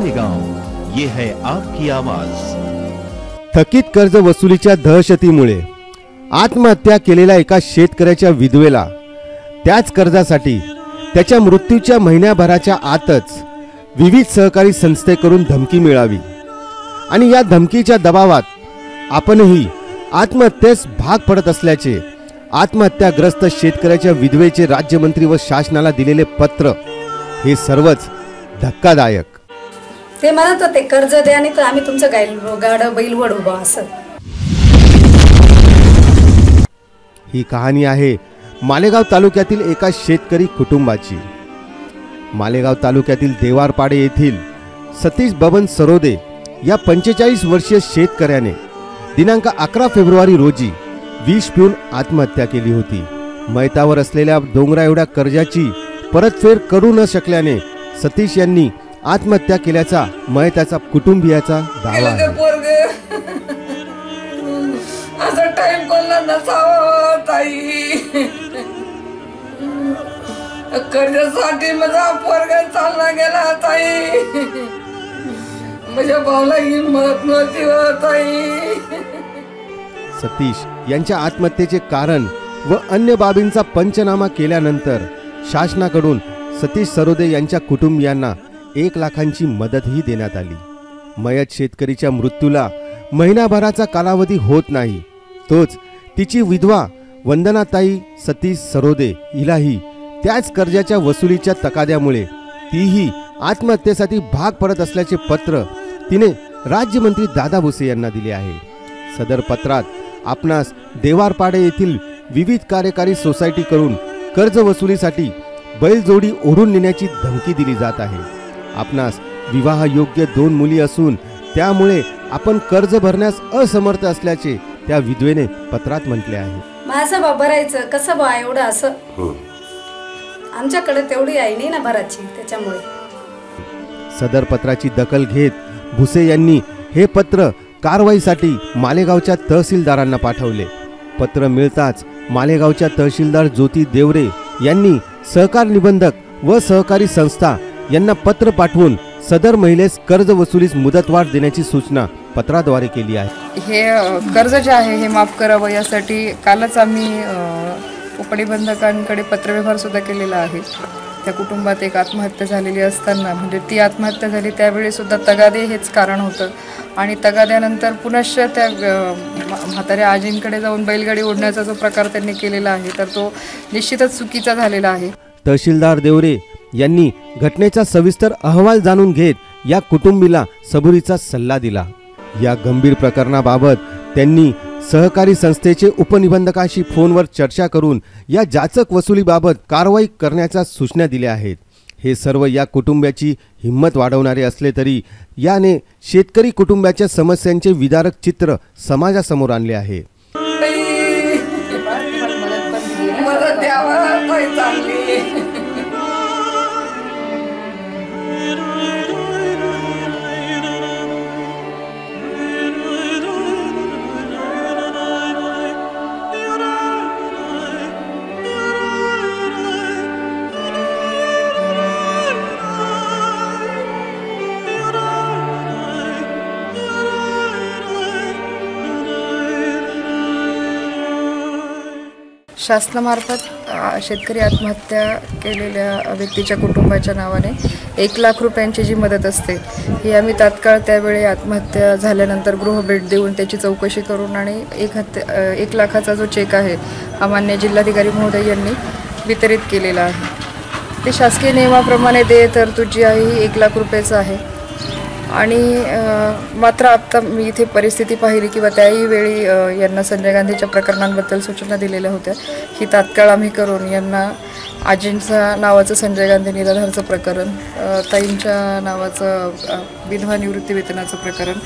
मालेगांव ये है आपकी आवाज. थकीत कर्ज वसुलीच्या दहशतीमुळे आत्महत्या केलेल्या एका शेतकऱ्याच्या विधवेला त्याच कर्जासाठी त्याच्या मृत्यूच्या महिन्याभराच्या आतच विविध सहकारी संस्थेकडून धमकी मिळावी. आणि या धमकीच्या दबावात आपणही आत्महत्येस भाग पडत असल्याचे आत्महत्याग्रस्त शेतकऱ्याच्या विधवेचे राज्यमंत्री व शासनाला दिलेले पत्र हे सर्वच धक्कादायक. ते म्हणत होते कर्ज द्या आणि तर आम्ही तुमचं गाईल गाड बैल वडू बा असं. ही कहाणी आहे मालेगाव तालुक्यातील एका शेतकरी कुटुंबाची. मालेगाव तालुक्यातील देवारपाडे येथील सतीश बबन सरोदे या पंचेचाळीस वर्षीय शेतकऱ्याने दिनांक अकरा फेब्रुवारी रोजी विष पिऊन आत्महत्या केली होती. मैतावर असलेल्या डोंगरा एवढ्या कर्जाची परतफेड करू न शकल्याने सतीश यांनी आत्महत्या केल्याचा मयताचा कुटुंबियाचा दावा आहे. पोरग. असं टाइम बोलला नसावं ताई? कर्जासाठी माझा पोरग चालला गेला ताई. माझ्या भाऊला हिंमत नव्हती हो ताई. सतीश यांच्या आत्महत्येचे कारण व अन्य बाबींचा पंचनामा केल्यानंतर शासनाकडून सतीश सरोदे यांच्या कुटुंबियांना एक लाखांची मदतही देण्यात आली. मयत शेतकरीच्या मृत्यूला महिनाभराचा कालावधी होत नाही. तोच तिची विधवा वंदनाताई सतीश सरोदे हिलाही त्याच कर्जाच्या वसुलीच्या तकाद्यामुळे तीही आत्महत्येसाठी भाग पडत असल्याचे पत्र तिने राज्यमंत्री दादा भुसे यांना दिले आहे. सदर पत्रात आपणास देवारपाडे येथील विविध कार्यकारी सोसायटीकडून कर्ज वसुलीसाठी बैलजोडी ओढून नेण्याची धमकी दिली जात आहे. आपणास विवाह योग्य दोन मुली असून त्यामुळे आपण कर्ज भरण्यास असमर्थ असल्याचे त्या विधवेने पत्रात म्हटले आहे. माझं बा भरायचं. कसं बा एवढं असं? आमच्याकडे तेवढी आहे नाही ना भराची त्याच्यामुळे. सदर पत्राची दखल घेत भुसे यांनी हे पत्र कारवाईसाठी मालेगावच्या तहसीलदारांना पाठवले. पत्र मिळताच मालेगावच्या तहसीलदार ज्योती देवरे यांनी सहकार निबंधक व सहकारी संस्था यांना पत्र पाठवून सदर महिलेस कर्ज वसुलीस मुदतवाढ देण्याची सूचना पत्राद्वारे केली आहे. हे कर्ज जे आहे हे माफ करावं यासाठी कालच आम्ही उपनिबंधकांकडे पत्रव्यवहार सुद्धा केलेला आहे. त्या कुटुंबात एक आत्महत्या झालेली असताना म्हणजे ती आत्महत्या झाली त्यावेळी सुद्धा तगादे हेच कारण होतं. आणि तगाद्यानंतर पुनश्च त्या म्हाताऱ्या आजींकडे जाऊन बैलगाडी ओढण्याचा जो प्रकार त्यांनी केलेला आहे तर तो निश्चितच चुकीचा झालेला आहे. तहसीलदार देवरे यांनी घटनेचा सविस्तर अहवाल जाणून घेत या कुटुंबीला सबुरीचा सल्ला दिला. या गंभीर प्रकरणाबाबत त्यांनी सहकारी संस्थेचे उपनिबंधकाशी फोनवर चर्चा करून या जाचक वसुलीबाबत कारवाई करण्याच्या सूचना दिल्या आहेत. हे सर्व या कुटुंबाची हिंमत वाढवणारे असले तरी याने शेतकरी कुटुंबाच्या समस्यांचे विदारक चित्र समाजासमोर आणले आहे. शासनामार्फत शेतकरी आत्महत्या केलेल्या व्यक्तीच्या कुटुंबाच्या नावाने एक लाख रुपयांची जी मदत असते ही आम्ही तात्काळ त्यावेळी आत्महत्या झाल्यानंतर गृहभेट देऊन त्याची चौकशी करून आणि एक हत्या एक लाखाचा जो चेक आहे हा मान्य जिल्हाधिकारी महोदय यांनी वितरित केलेला आहे. ते शासकीय नियमाप्रमाणे दे तरतूद जी आहे ही एक लाख रुपयाचं आहे. आणि मात्र आत्ता मी इथे परिस्थिती पाहिली किंवा त्याही वेळी यांना संजय गांधीच्या प्रकरणांबद्दल सूचना दिलेल्या होत्या. की तात्काळ आम्ही करून यांना आजींच्या नावाचं संजय गांधी निराधारचं प्रकरण ताईंच्या नावाचं विधवा निवृत्ती वेतनाचं प्रकरण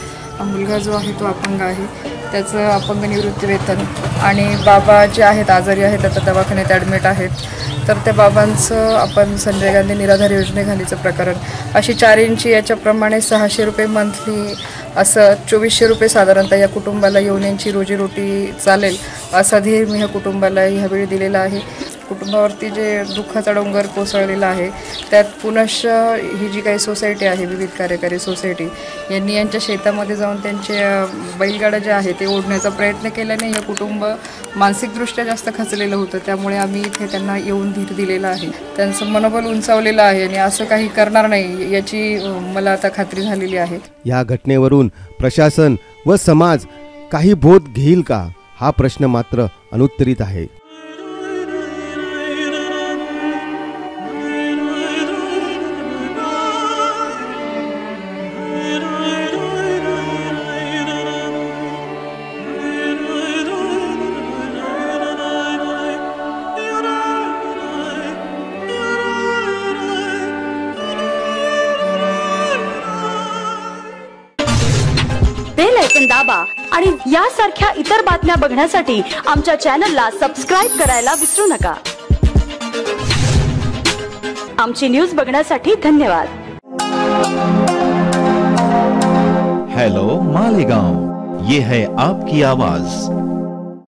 मुलगा जो आहे तो अपंग आहे. त्याचं अपंग निवृत्ती वेतन. आणि बाबा जे आहेत आजारी आहेत आता दवाखान्यात ॲडमिट आहेत तर त्या बाबांचं आपण संजय गांधी निराधार योजनेखालीचं प्रकरण. अशी चार इंची याच्याप्रमाणे सहाशे रुपये मंथली असं चोवीसशे रुपये साधारणतः या कुटुंबाला येऊन यांची रोजीरोटी चालेल असा ध्येय मी ह्या कुटुंबाला ह्यावेळी दिलेला आहे. कुटुंबावरती जे दुःखाचा डोंगर कोसळलेला आहे त्यात पुनश्च ही जी काही सोसायटी आहे विविध कार्यकारी सोसायटी यांनी यांच्या शेतामध्ये जाऊन त्यांचे बैलगाडा जे आहे ते ओढण्याचा प्रयत्न केल्याने हे कुटुंब मानसिकदृष्ट्या जास्त खचलेलं होतं. त्यामुळे आम्ही इथे त्यांना येऊन धीर दिलेला आहे. त्यांचं मनोबल उंचावलेलं आहे आणि असं काही करणार नाही याची मला आता खात्री झालेली आहे. या घटनेवरून प्रशासन व समाज काही बोध घेईल का? हा प्रश्न मात्र अनुत्तरित आहे. बेल दाबा. आणि यासारख्या इतर बातम्या बघण्यासाठी आमच्या चॅनलला सबस्क्राईब करायला विसरू नका. आमची न्यूज बघण्यासाठी धन्यवाद. हेलो मालेगांव. ये है आपकी आवाज.